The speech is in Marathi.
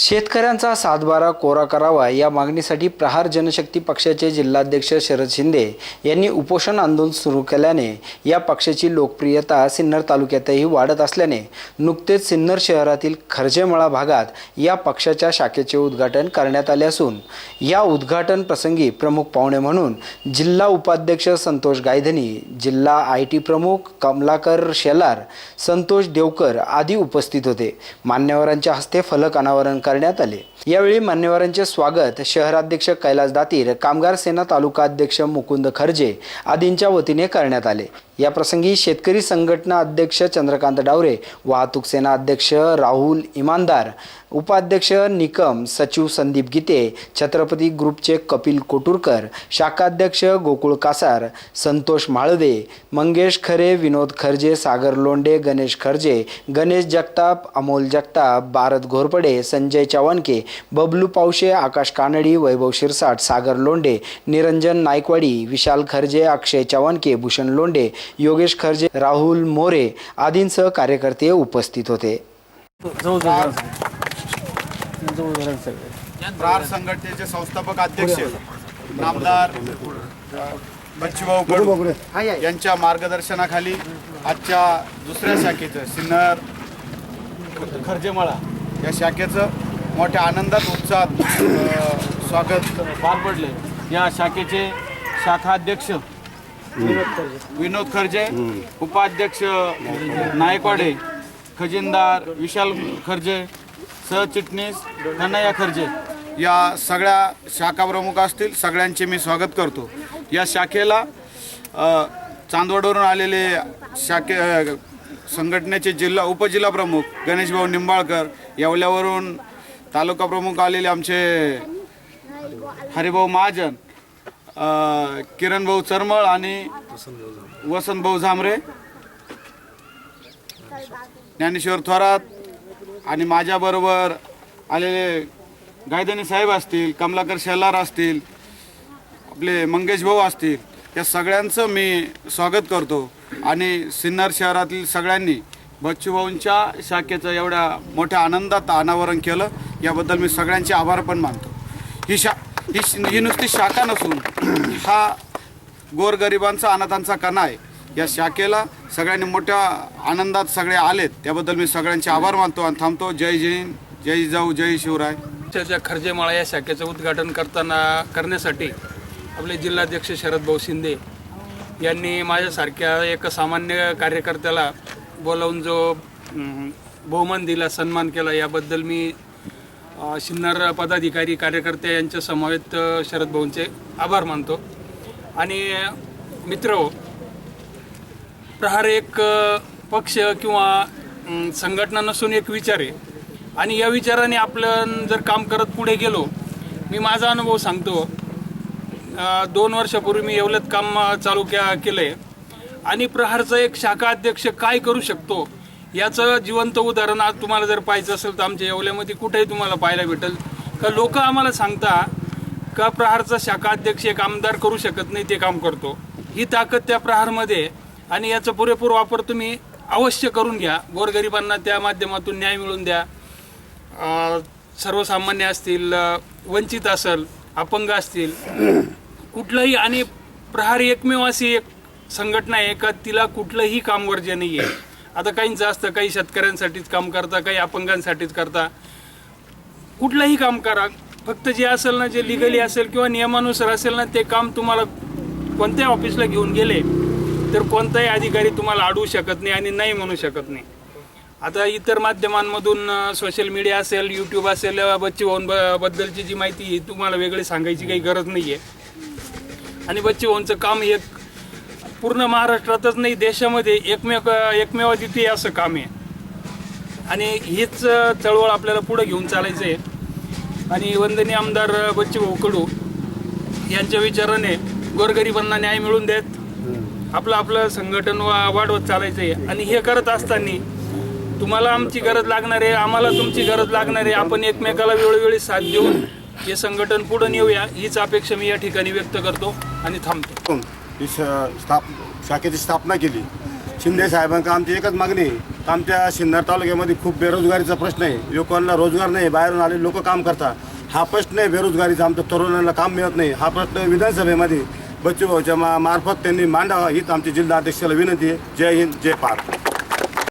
शेतकऱ्यांचा सातबारा कोरा करावा या मागणीसाठी प्रहार जनशक्ती पक्षाचे जिल्हाध्यक्ष शरद शिंदे यांनी उपोषण आंदोलन सुरू केल्याने या पक्षाची लोकप्रियता सिन्नर तालुक्यातही वाढत असल्याने नुकतेच सिन्नर शहरातील खर्जेमळा भागात या पक्षाच्या शाखेचे उद्घाटन करण्यात आले असून या उद्घाटन प्रसंगी प्रमुख पाहुणे म्हणून जिल्हा उपाध्यक्ष संतोष गायधनी जिल्हा आय टी प्रमुख कमलाकर शेलार संतोष देवकर आदी उपस्थित होते. मान्यवरांच्या हस्ते फलक अनावरण करण्यात आले. यावेळी मान्यवरांचे स्वागत शहराध्यक्ष कैलास दातीर कामगार सेना तालुका अध्यक्ष मुकुंद खर्जे आदींच्या वतीने करण्यात आले. या प्रसंगी शेतकरी संघटना अध्यक्ष चंद्रकांत डावरे वाहतूक सेना अध्यक्ष राहुल इमानदार उपाध्यक्ष निकम सचिव संदीप गीते छत्रपती ग्रुपचे कपिल कोटुरकर शाखाध्यक्ष गोकुळ कासार संतोष म्हाळदे मंगेश खरे विनोद खर्जे सागर लोंडे गणेश खर्जे गणेश जगताप अमोल जगताप भारत घोरपडे संजय चव्हाणके बबलू पावशे आकाश कानडी वैभव शिरसाट सागर लोंडे निरंजन नायकवाडी विशाल खर्जे अक्षय चव्हाणके भूषण लोंडे योगेश खर्जे राहुल मोरे आदींसह कार्यकर्ते उपस्थित होते. प्रार संघटनेचे संस्थापक अध्यक्ष नामदार बच्चूभाऊ कडू यांच्या मार्गदर्शनाखाली आजच्या दुसऱ्या शाखेचं सिन्नर खर्जेमळा या शाखेचं मोठ्या आनंदात उत्साहात स्वागत पार पडले या शाखेचे शाखा अध्यक्ष विनोद खर्जे. उपाध्यक्ष नायकवाडे खजिनदार विशाल खर्जे सहचिटणीस कन्हैया खर्जे. या सगळ्या शाखा प्रमुख असतील सगळ्यांचे मी स्वागत करतो. या शाखेला चांदवडवरून आलेले शाखे संघटनेचे जिल्हा उपजिल्हा प्रमुख गणेशभाऊ निंबाळकर येवल्यावरून तालुका प्रमुख आलेले आमचे हरिभाऊ महाजन किरण किरणभाऊ चरमळ आणि वसंत भाऊ झांबरे. ज्ञानेश्वर थोरात आणि माझ्याबरोबर आलेले गायधनी साहेब असतील कमलाकर शेलार असतील आपले मंगेश भाऊ असतील या सगळ्यांचं मी स्वागत करतो. आणि सिन्नर शहरातील सगळ्यांनी बच्चूभाऊंच्या शाखेचं एवढ्या मोठ्या आनंदात अनावरण केलं याबद्दल मी सगळ्यांचे आभार पण मानतो. ही शा ही ही नुसती शाखा नसून हा गोरगरिबांचा अनाथांचा कणा आहे. या शाखेला सगळ्यांनी मोठ्या आनंदात सगळे आलेत. त्याबद्दल मी सगळ्यांचे आभार मानतो आणि थांबतो. जय जैन जय जाऊ जय शिवराय. पक्षाच्या खर्जेमाळा या शाखेचं उद्घाटन करताना करण्यासाठी आपले जिल्हाध्यक्ष शरद भाऊ शिंदे यांनी माझ्यासारख्या एक सामान्य कार्यकर्त्याला बोलावून जो बहुमान दिला सन्मान केला याबद्दल मी सिन्नर पदाधिकारी कार्यकर्ते यांच्या समवेत शरद भाऊंचे आभार मानतो. आणि मित्र हो, प्रहार एक पक्ष किंवा संघटना नसून एक विचार आहे. आणि या विचाराने आपलं जर काम करत पुढे गेलो मी माझा अनुभव सांगतो. दोन वर्षापूर्वी मी एवढंच काम चालू क्या केलं आहे आणि प्रहारचा एक शाखा अध्यक्ष काय करू शकतो याचं जिवंत उदाहरण आज तुम्हाला जर पाहायचं असेल तर आमच्या येवल्यामध्ये कुठेही तुम्हाला पाहायला भेटेल. का लोक आम्हाला सांगता का प्रहारचा शाखा अध्यक्ष एक आमदार करू शकत नाही ते काम करतो. ही ताकद त्या प्रहारमध्ये आणि याचा पुरेपूर वापर तुम्ही अवश्य करून घ्या. गोरगरिबांना त्या माध्यमातून न्याय मिळून द्या. सर्वसामान्य असतील वंचित असेल अपंग असतील कुठलंही आणि प्रहार एकमेव अशी एक संघटना आहे का तिला कुठलंही काम वर्ज्य नाही आहे आता काहींचं असतं काही शेतकऱ्यांसाठीच काम करता काही अपंगांसाठीच करता. कुठलंही काम करा फक्त जे असेल ना जे लिगली असेल किंवा नियमानुसार असेल ना ते काम तुम्हाला कोणत्याही ऑफिसला घेऊन गेले तर कोणताही अधिकारी तुम्हाला अडवू शकत नाही आणि नाही म्हणू शकत नाही. आता इतर माध्यमांमधून सोशल मीडिया असेल यूट्यूब असेल अ, बच्चे बद्दलची जी माहिती आहे तुम्हाला वेगळी सांगायची काही गरज नाही आहे आणि बच्चे काम हे पूर्ण महाराष्ट्रातच नाही देशामध्ये एकमेव एकमेव तिथे असं काम आहे. आणि हीच चळवळ आपल्याला पुढं घेऊन चालायचं आहे. आणि वंदनीय आमदार बच्चूभाऊ कडू यांच्या विचाराने गोरगरिबांना न्याय मिळून देत आपलं आपलं संघटन वा वाढवत चालायचं आहे. आणि हे करत असताना तुम्हाला आमची गरज लागणार आहे आम्हाला तुमची गरज लागणार आहे. आपण एकमेकाला वेळोवेळी साथ देऊन हे संघटन पुढे नेऊया हीच अपेक्षा मी या ठिकाणी व्यक्त करतो आणि थांबतो. ही स्थाप शाखेची स्थापना केली. शिंदे साहेबांका आमची एकच मागणी आहे. आमच्या सिन्नर तालुक्यामध्ये खूप बेरोजगारीचा प्रश्न आहे. लोकांना रोजगार नाही बाहेरून आले लोक काम करतात. हा प्रश्न आहे बेरोजगारीचा आमच्या तरुणांना काम मिळत नाही. हा प्रश्न विधानसभेमध्ये बच्चूभाऊच्या मा मार्फत त्यांनी मांडावा हीच आमची जिल्हा अध्यक्षाला विनंती आहे. जय हिंद जय भारत.